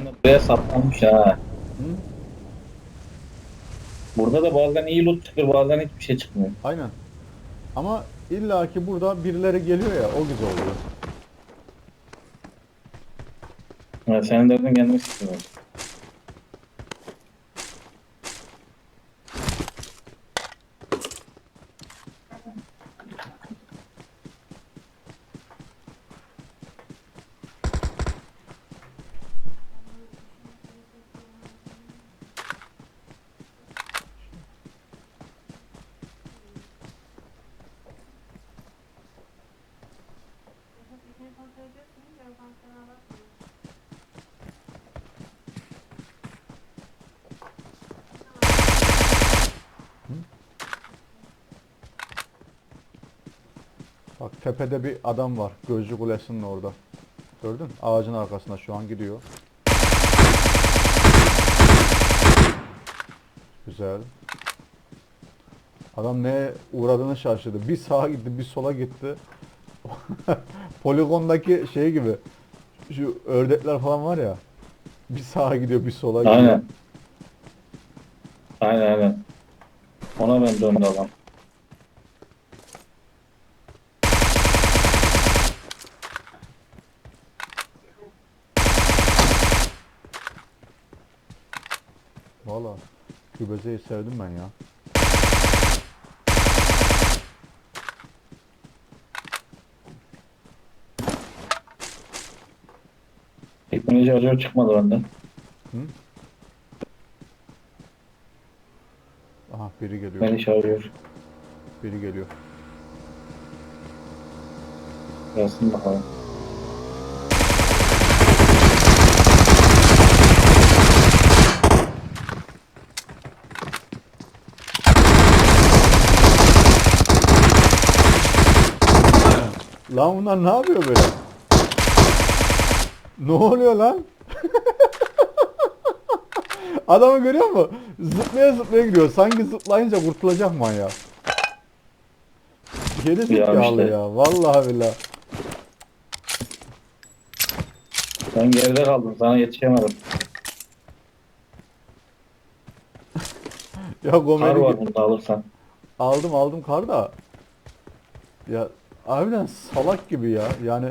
Yani buraya saplanmış ha. Hı? Burada da bazen iyi loot çıkıyor bazen hiçbir şey çıkmıyor. Aynen. Ama illaki burada birileri geliyor ya o güzel oluyor. Ya senin derdin gelmek istiyor. İçini kontrol ediyorsunuz ya ben sana bakmıyorum. Bak tepede bir adam var. Gözcü kulesinin orada. Gördün? Ağacın arkasında şu an gidiyor. Güzel. Adam neye uğradığını şaşırdı. Bir sağa gitti, bir sola gitti. Poligondaki şey gibi. Şu ördekler falan var ya. Bir sağa gidiyor, bir sola gidiyor. Aynen. Aynen aynen. Ona ben döndü adam. Valla. Kübezeyi sevdim ben ya. Teknoloji arıyor çıkmadı benden. Aha biri geliyor. Beni çağırıyor. Biri geliyor. Gelsin bakalım. Lan bunlar ne yapıyor böyle? Ne oluyor lan? Adamı görüyor musun? Zıplaya zıplaya gidiyor. Sanki zıplayınca kurtulacak manyak. Geri zekalı işte. ya. Vallahi billahi. Ben geride kaldım sana yetişemedim. Ya Kar var bunda alırsan. aldım aldım kar da. Ya harbiden salak gibi ya. Yani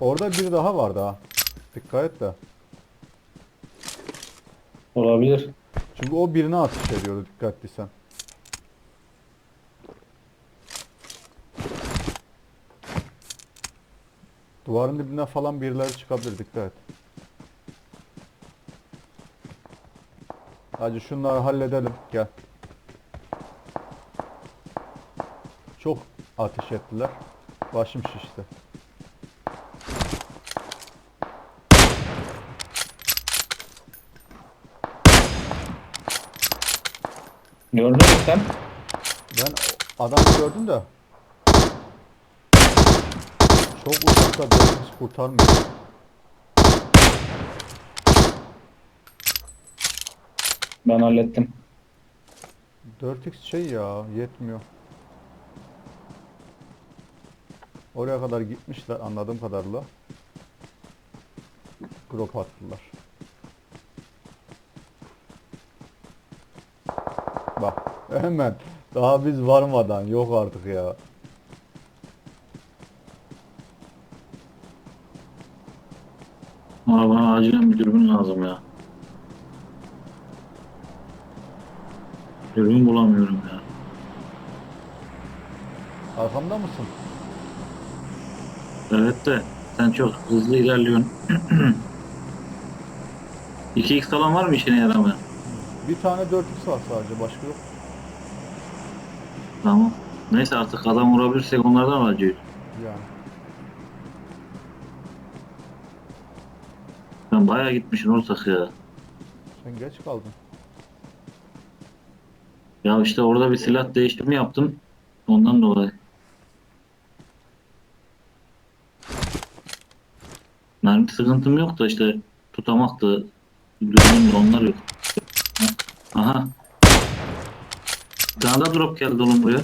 Orada bir daha vardı ha. Dikkat et de. Olabilir. Çünkü o birine atış ediyordu dikkatliysen. Duvarın dibine falan birileri çıkabilir dikkat et. Hadi şunları halledelim gel. Çok ateş ettiler. Başım şişti. Gördün mü sen? Ben adamı gördüm de çok uzakta bir kurtarmıyor. Ben hallettim. 4x şey ya yetmiyor. Oraya kadar gitmişler anladığım kadarıyla. Drop attılar. Bak hemen daha biz varmadan yok artık ya. Ama bana acilen bir dürbün lazım ya. Dürbün bulamıyorum ya. Arkamda mısın? Evet de sen çok hızlı ilerliyorsun. 2x falan var mı işine yaramayan? Bir tane 4x var sadece başka yok. Tamam. Neyse artık adam vurabilirsek onlardan alacağız. Yani. Sen bayağı gitmişsin ortak ya. Sen geç kaldın. Ya işte orada bir silah değiştirme yaptım. Ondan dolayı. Mermi sıkıntım yok da işte tutamaktı. Bilmiyorum onlar yok. Aha. Daha drop geldi oğlum buraya.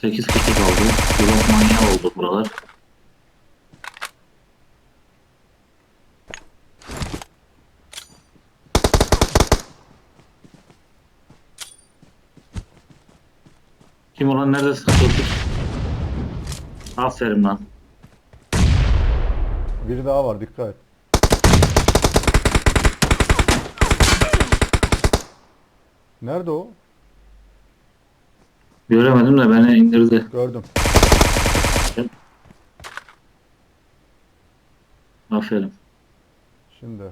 8 kişi kaldı. Drop manyağı oldu buralar. Kim olan nerede sıkıntı? Aferin lan. Biri daha var dikkat et. Nerede o? Göremedim de beni indirdi. Gördüm. Aferin. Şimdi.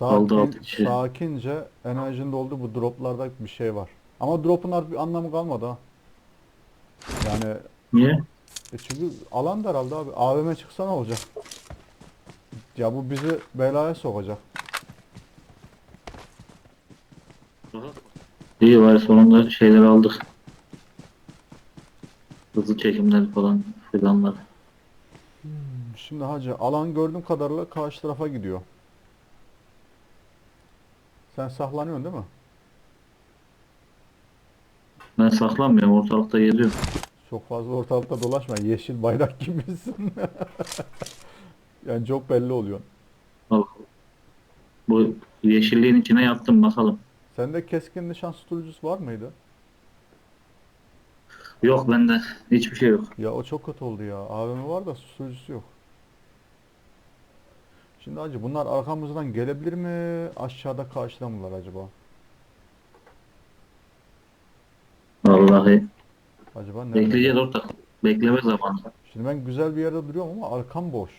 Aldı Sakin, altı kişi. sakince enerjinde oldu bu droplarda bir şey var. Ama drop'un artık bir anlamı kalmadı ha. Yani Niye? e çünkü alan da herhalde abi. AVM çıksa ne olacak? Ya bu bizi belaya sokacak. İyi var sonunda şeyleri aldık. Hızlı çekimler falan filanlar. Şimdi hacı alan gördüğüm kadarıyla karşı tarafa gidiyor. Sen saklanıyorsun değil mi? Ben saklanmıyorum ortalıkta geziyorum. Çok fazla ortalıkta dolaşma. Yeşil bayrak gibisin. yani çok belli oluyor. Bak. Bu yeşilliğin içine yattım bakalım. Sende keskin nişan susturucusu var mıydı? Yok bende hiçbir şey yok. Ya o çok kötü oldu ya. AVM var da susturucusu yok. Şimdi hacı bunlar arkamızdan gelebilir mi? Aşağıda karşıda mılar acaba? Vallahi Acaba nerede? bekleyeceğiz ortak. Bekleme zamanı. Şimdi ben güzel bir yerde duruyorum ama arkam boş.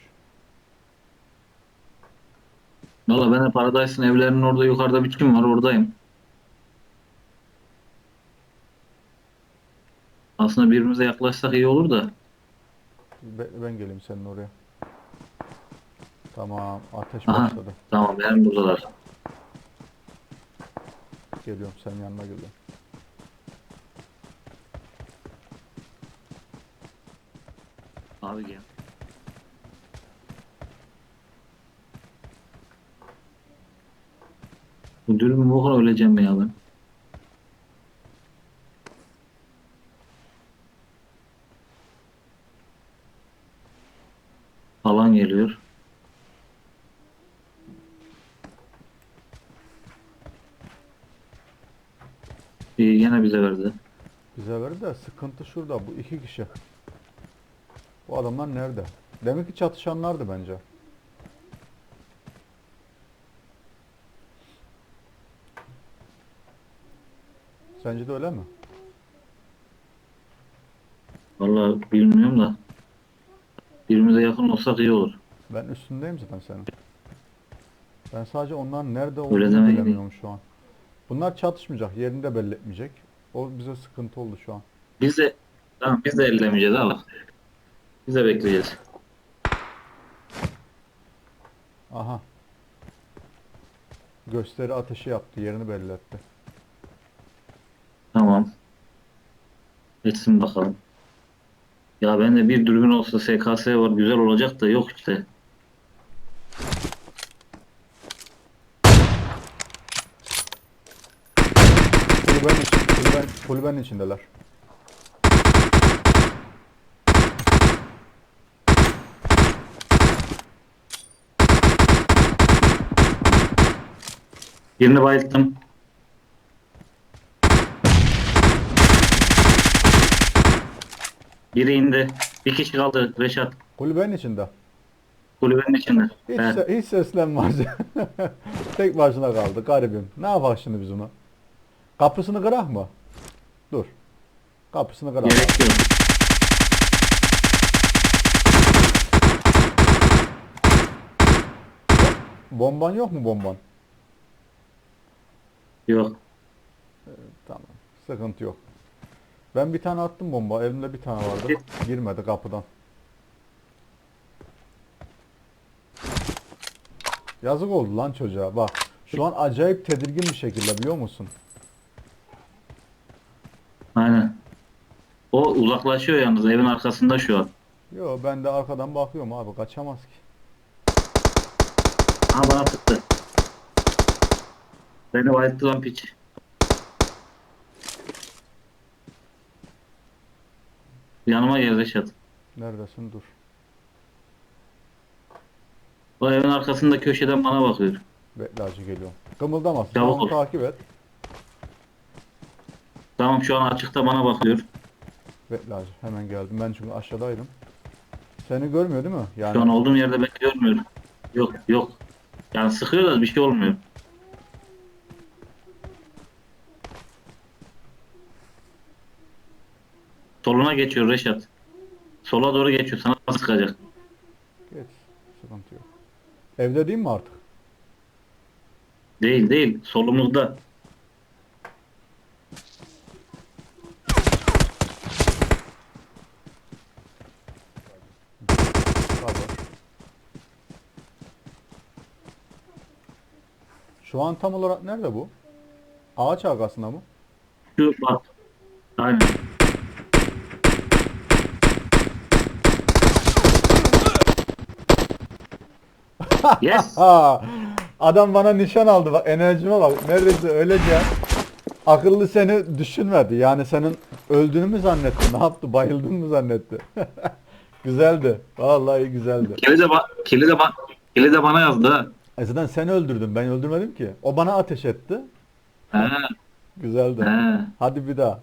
Valla ben de Paradise'ın evlerinin orada yukarıda bir kim var oradayım. Aslında birbirimize yaklaşsak iyi olur da. Be- ben geleyim senin oraya. Tamam, ateş Aha. başladı. Tamam benim buradalar. Geliyorum, senin yanına geliyorum. Abi gel. Bu dürüm bu kadar öleceğim ya ben. Alan geliyor. İyi gene bize verdi. Bize verdi de sıkıntı şurada, bu iki kişi. Bu adamlar nerede? Demek ki çatışanlardı bence. Sence de öyle mi? Vallahi bilmiyorum da. Birbirimize yakın olsak iyi olur. Ben üstündeyim zaten senin. Ben sadece onların nerede olduğunu demeyin. bilemiyorum şu an. Bunlar çatışmayacak, yerini de belli etmeyecek. O bize sıkıntı oldu şu an. Biz de tamam biz de ellemeyeceğiz abi. Biz de bekleyeceğiz. Aha. Gösteri ateşi yaptı, yerini belli etti. Tamam. Geçsin bakalım. Ya bende bir dürbün olsa SKS var güzel olacak da yok işte. Kulübenin, için, kulüben, kulübenin içindeler. Birini bayılttım. Biri indi. Bir kişi kaldı Reşat. Kulübenin içinde. Kulübenin içinde. Hiç, se- hiç seslenmez. Tek başına kaldı garibim. Ne yapar şimdi biz ona? Kapısını kırak mı? Dur. Kapısını kırak. Gerek yok. Bomban yok mu bomban? Yok. Tamam. Sıkıntı yok. Ben bir tane attım bomba. Elimde bir tane vardı. Girmedi kapıdan. Yazık oldu lan çocuğa. Bak. Şu an acayip tedirgin bir şekilde biliyor musun? Aynen. O uzaklaşıyor yalnız evin arkasında şu an. Yo ben de arkadan bakıyorum abi kaçamaz ki. Ha bana tıktı. Beni bayılttı lan piç. Yanıma gel Reşat. Neredesin dur. O evin arkasında köşeden bana bakıyor. Bekle acı geliyorum. Kımıldamaz. Çabuk ol. takip et. Tamam şu an açıkta bana bakıyor. Bekle acı. Hemen geldim. Ben çünkü aşağıdaydım. Seni görmüyor değil mi? Yani Şu an olduğum yerde beni görmüyor. Yok yok. Yani sıkıyor da bir şey olmuyor. Soluna geçiyor Reşat. Sola doğru geçiyor. Sana sıkacak. geç. Sıkıntı yok. Evde değil mi artık? Değil değil. Solumuzda. Şu an tam olarak nerede bu? Ağaç arkasında mı? Şu bak. Aynen. Yes. Adam bana nişan aldı bak enerjime bak neredeyse öleceğim. Akıllı seni düşünmedi yani senin öldüğünü mü zannetti ne yaptı bayıldın mı zannetti. güzeldi vallahi güzeldi. Kili de, ba- kili de, ba- kili de bana yazdı ha. E zaten seni öldürdüm ben öldürmedim ki. O bana ateş etti. He, Güzeldi. he. Hadi bir daha.